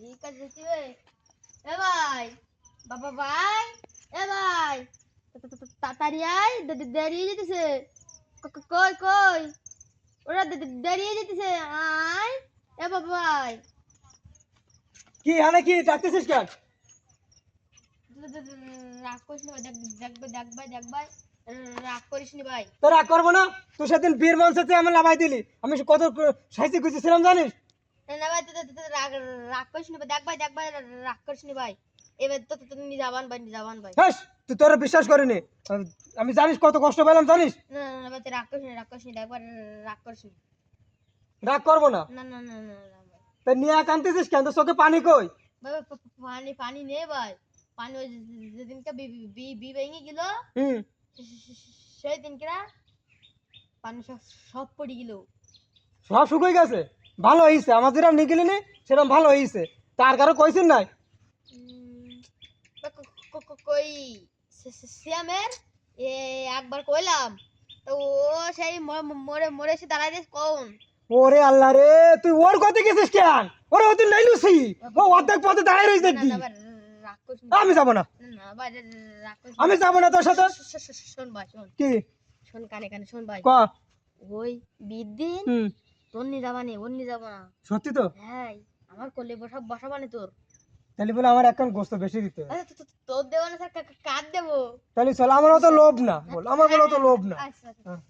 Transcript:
ঠিক আছে যেতে হবে। এ ভাই বাবা ভাই এ ভাই। তাড়াতাড়ি আয় দে- দে- দেরি যেতেছে। কই কই? ওরা দে- দে- দেরি যেতেছে আয়। এ বাবা ভাই। কি হানে কি ডাকতেছিস কেন? রাগ করিস না ভাই দেখ দেখ ভাই দেখ ভাই। রাগ করিস নি ভাই। তো রাগ করব না তুই সেদিন বীর মঞ্চতে আমি লাভাই দিলি। আমি কত সাহিত্য খুঁজেছিলাম জানিস? না ভাই তো- তো- তো- তো রাগ রাগ করিস নি ভাই। দেখ ভাই দেখ ভাই রাগ করিস নি ভাই। এবার তো তো তো নিজাবান ভাই নিজাবান ভাই। হ্যাঁ তুই তোরা বিশ্বাস করিনি। আমি জানিস কত কষ্ট পেলাম জানিস? না না ভাই রাগ করিস নি রাগ করিস নি একবার রাগ করিস নি। রাগ করব না? না না না না ভাই। তা নিয়ে কানতেছিস কেন? তোর চোখে পানি কই? ভাই ভাই, পানি পানি নে ভাই। পানি ওই যেদিনকে বি বি- ভেঙে গেল হুম। সেই দিনকে পানি সব সব পড়ে গেল। সব শুকিয়ে গেছে? ভালো হয়েছে আমার যেরকম নিগিলি নি সেরকম ভালো হয়েছে তার কারও কইছেন নাই? কই? শ্যামের? এ একবার কইলাম। তো ও সেই মরে মরে দাঁড়াই দিস কোন ওরে আল্লাহ রে তুই ওর কথা গেছিস কেন? ওরে ওই তুই লাইলুসি ও অর্ধেক পথে করিস নি। আমি যাব না। আমি যাব না তোর সাথে? শোন ভাই শোন। কি? শোন কানে কানে শোন ভাই। ক? ওই বিদিন তোর নিয়ে যাবা নি ওর নিয়ে যাব না। সত্যি তো? হ্যাঁ আমার করলে বসা বসাবা নি তোর। তাহলে বলে আমার এখন গোস্ত বেশি দিতে তোর দেবো না স্যার কার দেবো। তাহলে চল আমার অত লোভ না বল। আমার বলে অত লোভ না। আচ্ছা আচ্ছা। হ্যাঁ।